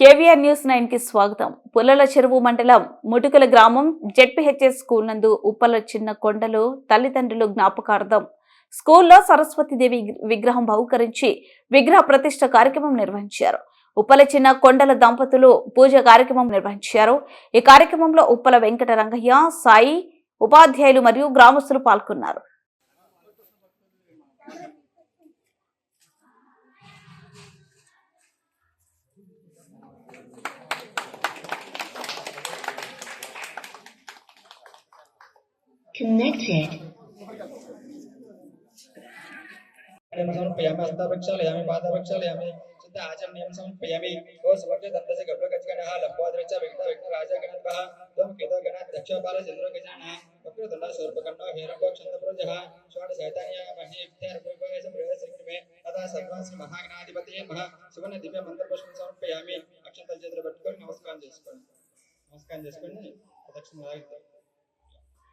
KVR news నైన్కి స్వాగతం. పుల్లల చెరువు మండలం ముటుకుల గ్రామం జెడ్పీహెచ్ఎస్ స్కూల్ నందు ఉప్పల చిన్న కొండలు తల్లిదండ్రులు జ్ఞాపకార్థం స్కూల్లో సరస్వతీదేవి విగ్రహం బహుకరించి విగ్రహ ప్రతిష్ట కార్యక్రమం నిర్వహించారు. ఉప్పల చిన్న కొండల దంపతులు పూజ కార్యక్రమం నిర్వహించారు ఈ కార్యక్రమంలో ఉప్పల వెంకట రంగయ్య సాయి ఉపాధ్యాయులు మరియు గ్రామస్తులు పాల్గొన్నారు Connected. समर्पयामि हस्तवृक्षालयामि पादवृक्षालयामि शुद्ध आचरणीयं समर्पयामि ओ सुवर्ग दन्तस्य गभ्रगजगणः लम्बोदरच्च विघ्न विघ्न राजगणद्भः त्वं केतो गणात् दक्षपाल चन्द्रो गजानः वक्रतुण्ड शूर्पकर्णो हेरम्बो क्षन्तपुरजः षोडशैतान्याय महे विद्यारूपवेश प्रवेशमे तथा सर्वं श्री महागणाधिपतये महा సువర్ణ దివ్య మంత్రపుష్పం సమర్పయామి అక్షంతలు చేతులు పెట్టుకొని నమస్కారం చేసుకోండి నమస్కారం చేసుకొని ప్రదక్షిణ లాగుతారు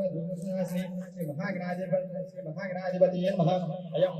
महाग्राजपति महाग्राजपति श्री महाग्राधिपति नमः। अयं